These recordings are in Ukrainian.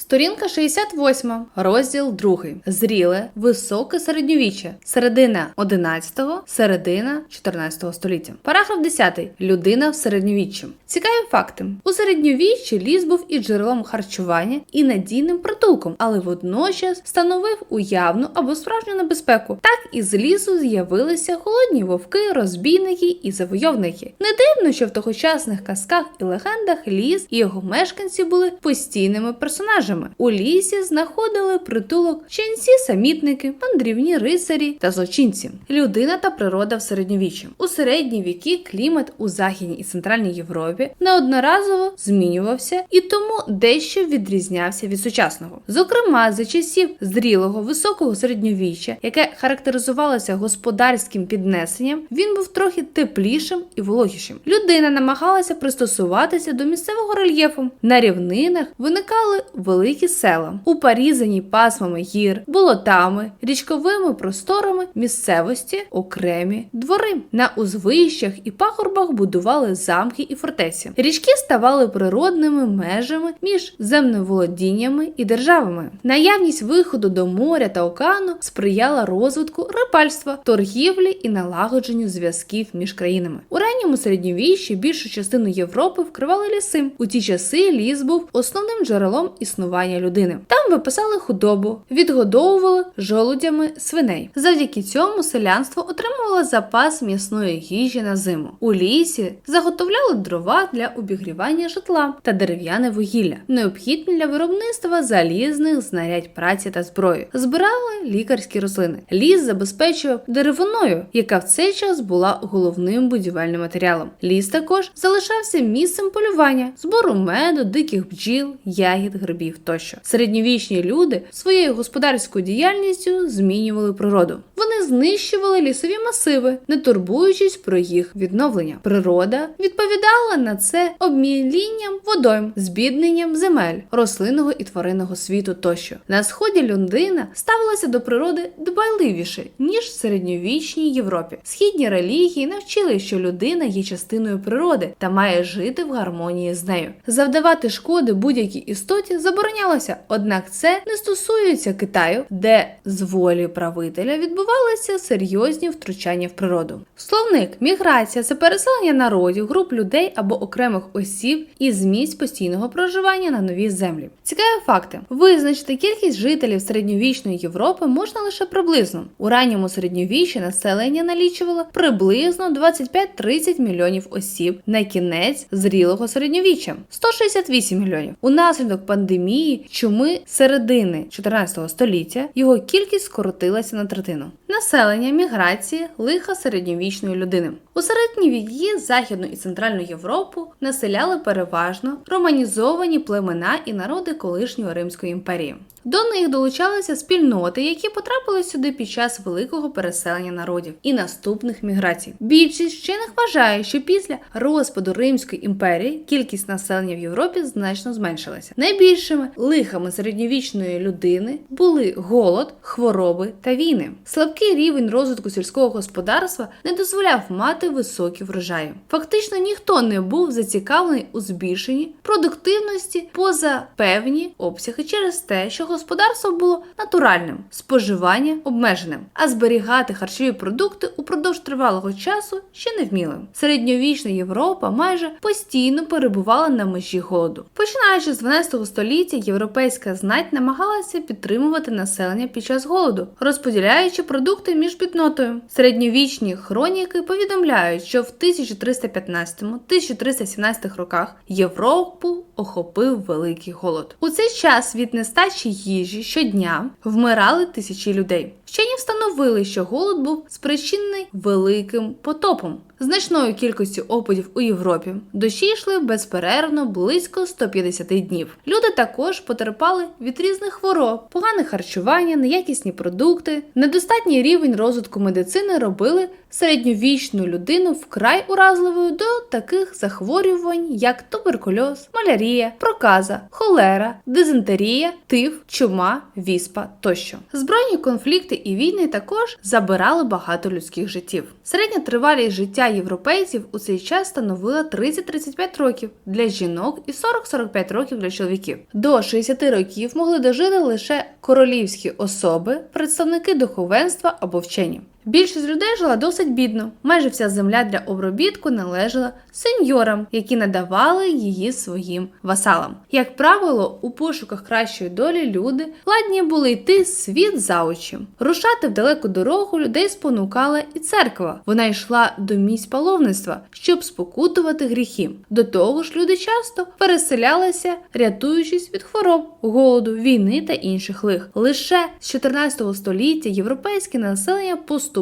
Сторінка 68, розділ 2. Зріле, високе середньовіччя, середина 11-го, середина 14 століття. Параграф 10. Людина в середньовіччі. Цікаві факти. У середньовіччі ліс був і джерелом харчування, і надійним притулком, але водночас становив уявну або справжню небезпеку. Так із лісу з'явилися холодні вовки, розбійники і завойовники. Не дивно, що в тогочасних казках і легендах ліс і його мешканці були постійними персонажами. У лісі знаходили притулок ченці самітники, мандрівні рицарі та злочинці. Людина та природа в середньовіччі. У середні віки клімат у західній і центральній Європі неодноразово змінювався і тому дещо відрізнявся від сучасного. Зокрема, за часів зрілого високого середньовіччя, яке характеризувалося господарським піднесенням, він був трохи теплішим і вологішим. Людина намагалася пристосуватися до місцевого рельєфу. На рівнинах виникали великі села, у порізані пасмами гір, болотами, річковими просторами місцевості, окремі двори. На узвищах і пагорбах будували замки і фортеці. Річки ставали природними межами між земноволодіннями і державами. Наявність виходу до моря та океану сприяла розвитку рибальства, торгівлі і налагодженню зв'язків між країнами. У ранньому середньовіччі більшу частину Європи вкривали ліси. У ті часи ліс був основним джерелом існування людини. Там виписали худобу, відгодовували жолудями свиней. Завдяки цьому селянство отримувало запас м'ясної їжі на зиму. У лісі заготовляли дрова для обігрівання житла та дерев'яне вугілля, необхідне для виробництва залізних знарядь праці та зброї. Збирали лікарські рослини. Ліс забезпечував деревиною, яка в цей час була головним будівельним матеріалом. Ліс також залишався місцем полювання, збору меду, диких бджіл, ягід, грибів тощо. Середньовічні люди своєю господарською діяльністю змінювали природу. Вони знищували лісові масиви, не турбуючись про їх відновлення. Природа відповідала на це обмілінням водойм, збідненням земель, рослинного і тваринного світу тощо. На сході людина ставилася до природи дбайливіше ніж в середньовічній Європі. Східні релігії навчили, що людина є частиною природи та має жити в гармонії з нею. Завдавати шкоди будь-якій істоті заборонялося, однак це не стосується Китаю, де з волі правителя відбувалися серйозні втручання в природу. Словник міграція це переселення народів, груп людей або окремих осіб із місць постійного проживання на новій землі. Цікаві факти: визначити кількість жителів середньовічної Європи можна лише приблизно. У ранньому середньовіччі населення налічувало приблизно 25-30 мільйонів осіб на кінець зрілого середньовіччя 168 мільйонів. Унаслідок пандемії чуми середини 14 століття його кількість скоротилася на третину. Населення міграції лиха середньовічної людини. У середні віки Західну і Центральну Європу населяли переважно романізовані племена і народи колишньої Римської імперії. До них долучалися спільноти, які потрапили сюди під час великого переселення народів і наступних міграцій. Більшість вчених вважає, що після розпаду Римської імперії кількість населення в Європі значно зменшилася. Найбільшими лихами середньовічної людини були голод, хвороби та війни. Слабкий рівень розвитку сільського господарства не дозволяв мати високі врожаї. Фактично ніхто не був зацікавлений у збільшенні продуктивності поза певні обсяги через те, що господарство було натуральним, споживання обмеженим, а зберігати харчові продукти упродовж тривалого часу ще не вміли. Середньовічна Європа майже постійно перебувала на межі голоду. Починаючи з 12 століття, європейська знать намагалася підтримувати населення під час голоду, розподіляючи продукти між біднотою. Середньовічні хроніки повідомляють, що в 1315-1317 роках Європу охопив великий голод. У цей час від нестачі їжі щодня вмирали тисячі людей. Вчені встановили, що голод був спричинений великим потопом. Значною кількістю опадів у Європі дощі йшли безперервно близько 150 днів. Люди також потерпали від різних хвороб, погане харчування, неякісні продукти, недостатній рівень розвитку медицини робили середньовічну людину вкрай уразливою до таких захворювань, як туберкульоз, малярія, проказа, холера, дизентерія, тиф, чума, віспа тощо. Збройні конфлікти і війни також забирали багато людських життів. Середня тривалість життя європейців у цей час становила 30-35 років для жінок і 40-45 років для чоловіків. До 60 років могли дожити лише королівські особи, представники духовенства або вчені. Більшість людей жила досить бідно. Майже вся земля для обробітку належала сеньорам, які надавали її своїм васалам. Як правило, у пошуках кращої долі люди ладні були йти світ за очі. Рушати в далеку дорогу людей спонукала і церква. Вона йшла до місць паломництва, щоб спокутувати гріхи. До того ж, люди часто переселялися, рятуючись від хвороб, голоду, війни та інших лих. Лише з 14 століття європейське населення поступово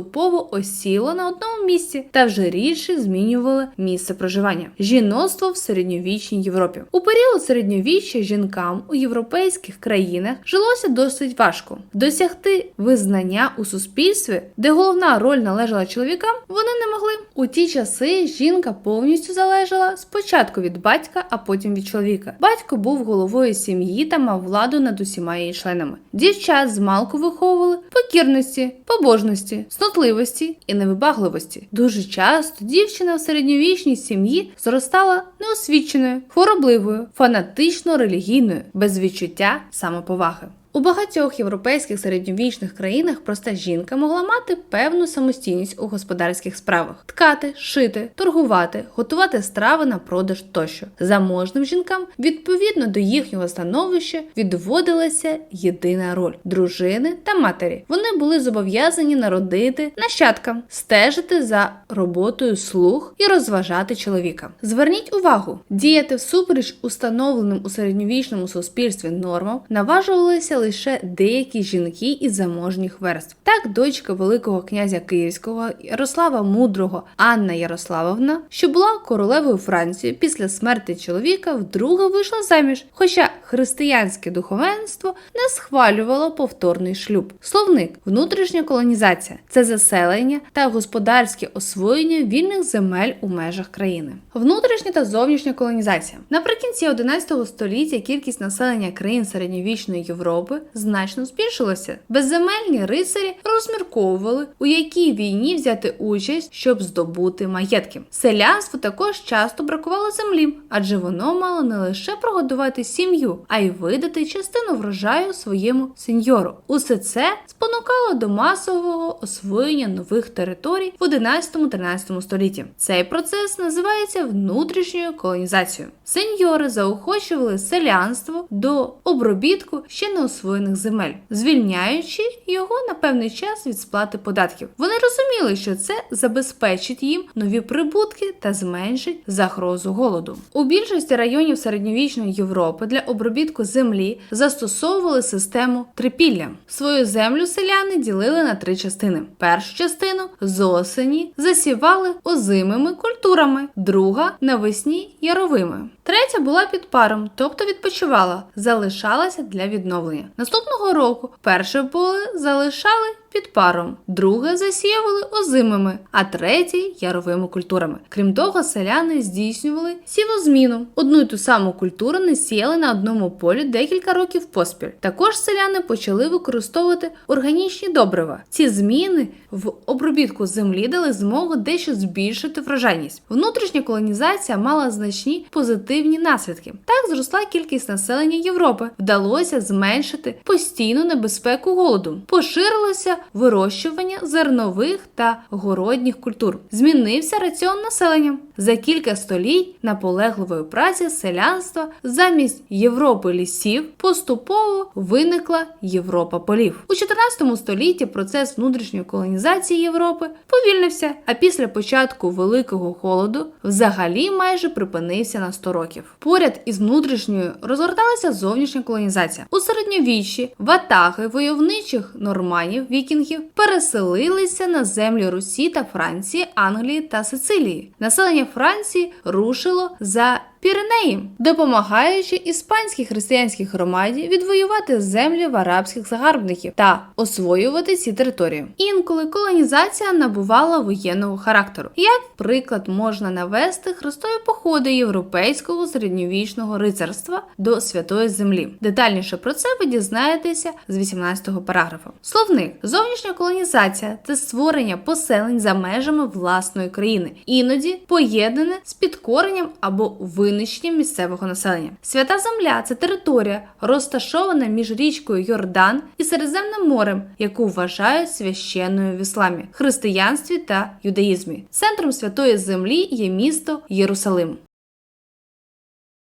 осіло на одному місці та вже рідше змінювали місце проживання. Жіноцтво в середньовічній Європі. У період середньовіччя жінкам у європейських країнах жилося досить важко. Досягти визнання у суспільстві, де головна роль належала чоловікам, вони не могли. У ті часи жінка повністю залежала спочатку від батька, а потім від чоловіка. Батько був головою сім'ї та мав владу над усіма її членами. Дівчат з малку виховували покірності, побожності, снотливості і невибагливості. Дуже часто дівчина в середньовічній сім'ї зростала неосвіченою, хворобливою, фанатично релігійною, без відчуття самоповаги. У багатьох європейських середньовічних країнах проста жінка могла мати певну самостійність у господарських справах: ткати, шити, торгувати, готувати страви на продаж тощо. Заможним жінкам, відповідно до їхнього становища, відводилася єдина роль дружини та матері. Вони були зобов'язані народити нащадкам, стежити за роботою слуг і розважати чоловіка. Зверніть увагу, діяти всупереч установленим у середньовічному суспільстві нормам наважувалися лише деякі жінки із заможніх верств. Так, дочка Великого князя Київського Ярослава Мудрого Анна Ярославовна, що була королевою Франції після смерті чоловіка, вдруге вийшла заміж. Хоча християнське духовенство не схвалювало повторний шлюб. Словник внутрішня колонізація це заселення та господарське освоєння вільних земель у межах країни. Внутрішня та зовнішня колонізація наприкінці 11 століття кількість населення країн середньовічної Європи значно збільшилася. Безземельні рицарі розмірковували, у якій війні взяти участь, щоб здобути маєтки. Селянству також часто бракувало землі, адже воно мало не лише прогодувати сім'ю, а й видати частину врожаю своєму сеньору. Усе це спонукало до масового освоєння нових територій в 11-13 столітті. Цей процес називається внутрішньою колонізацією. Сеньори заохочували селянство до обробітку ще не освоєних земель, звільняючи його на певний час від сплати податків. Вони розуміли, що це забезпечить їм нові прибутки та зменшить загрозу голоду. У більшості районів середньовічної Європи для обробітку землі застосовували систему трипілля. Свою землю селяни ділили на три частини: першу частину з осені засівали озимими культурами, друга навесні яровими. Третя була під паром, тобто відпочивала, залишалася для відновлення. Наступного року перше поле залишали під паром, друге засіювали озимими, а третє яровими культурами. Крім того, селяни здійснювали сівозміну. Одну й ту саму культуру не сіяли на одному полі декілька років поспіль. Також селяни почали використовувати органічні добрива. Ці зміни в обробітку землі дали змогу дещо збільшити врожайність. Внутрішня колонізація мала значні позитивні наслідки. Так зросла кількість населення Європи, вдалося зменшити постійну небезпеку голоду, поширилося вирощування зернових та городніх культур. Змінився раціон населення. За кілька століть наполегливої праці селянства замість Європи лісів поступово виникла Європа полів. У 14 столітті процес внутрішньої колонізації Європи повільнився, а після початку великого холоду взагалі майже припинився на 100 років. Поряд із внутрішньою розгорталася зовнішня колонізація. У середньовіччі ватаги войовничих норманів вікінгів переселилися на землі Русі та Франції, Англії та Сицилії. Населення Франції рушило за Піренеї, допомагаючи іспанській християнській громаді відвоювати землі в арабських загарбників та освоювати ці території. Інколи колонізація набувала воєнного характеру. Як приклад можна навести хрестові походи європейського середньовічного рицарства до святої землі. Детальніше про це ви дізнаєтеся з 18-го параграфу. Словник зовнішня колонізація це створення поселень за межами власної країни, іноді поєднане з підкоренням або винищенням місцевого населення. Свята земля це територія, розташована між річкою Йордан і Середземним морем, яку вважають священною в ісламі, християнстві та юдаїзмі. Центром святої землі є місто Єрусалим.